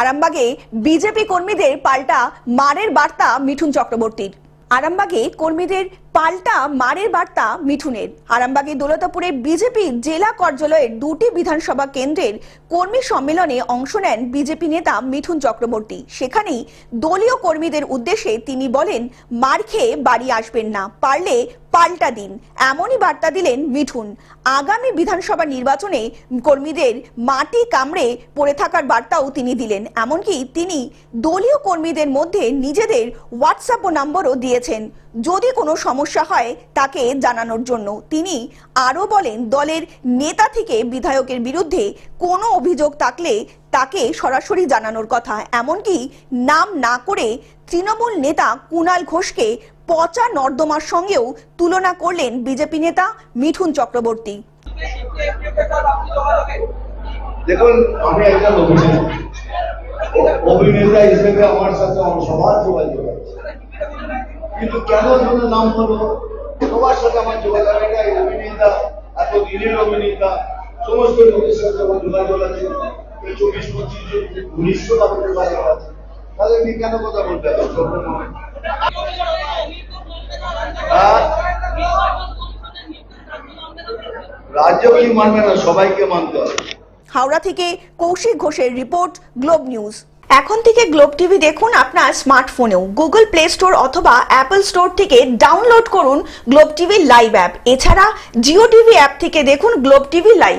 আরামবাগে বিজেপি কর্মীদের পাল্টা মারের বার্তা মিঠুন চক্রবর্তীর। আরামবাগে কর্মীদের পাল্টা মারের বার্তা মিঠুনের। আরামবাগে দৌলতাপুরে বিজেপি জেলা কার্যালয়ের দুটি বিধানসভা কেন্দ্রের কর্মী সম্মেলনে অংশ নেন বিজেপি নেতা মিঠুন চক্রবর্তী। সেখানেই দলীয় কর্মীদের উদ্দেশ্যে তিনি বলেন, মার খেয়ে বাড়ি আসবেন না। পারলে পাল্টা দিন। এমনই বার্তা দিলেন মিঠুন। আগামী বিধানসভা নির্বাচনে কর্মীদের মাটি কামড়ে পড়ে থাকার বার্তাও তিনি দিলেন। এমনকি তিনি দলীয় কর্মীদের মধ্যে নিজেদের হোয়াটসঅ্যাপ নম্বরও দিয়েছেন। যদি কোনো সমস্যা হয় তাকে জানানোর জন্য। তিনি আরও বলেন, দলের নেতা থেকে বিধায়কের বিরুদ্ধে কোনো অভিযোগ থাকলে তাকে সরাসরি জানানোর কথা। এমনকি নাম না করে তৃণমূল নেতা কুণাল ঘোষকে পচা নর্দমার সঙ্গেও তুলনা করলেন বিজেপি নেতা মিঠুন চক্রবর্তী। দেখুন, আমি একজন অভিনেতা। অভিনেতা হিসেবে আমার সাথে সবার যোগাযোগ কিন্তু কেন যেন নাম হলো সবার সাথে আমার যোগাযোগ এটা এই অভিনেতা, এত দিনের অভিনেতা, সমস্ত লোকের সাথে আমার যোগাযোগ আছে। চব্বিশ পঁচিশ জন, উনিশশো আমার যোগাযোগ আছে। আমি কেন কথা বলতে হবে? রাজ্য কি মানবে না, সবাইকে মানতে হবে। হাওড়া থেকে কৌশিক ঘোষের রিপোর্ট, গ্লোব নিউজ। এখন থেকে গ্লোব টিভি দেখুন আপনার স্মার্টফোনেও। গুগল প্লে স্টোর অথবা অ্যাপল স্টোর থেকে ডাউনলোড করুন গ্লোব টিভি লাইভ অ্যাপ। এছাড়া জিও টিভি অ্যাপ থেকে দেখুন গ্লোব টিভি লাইভ।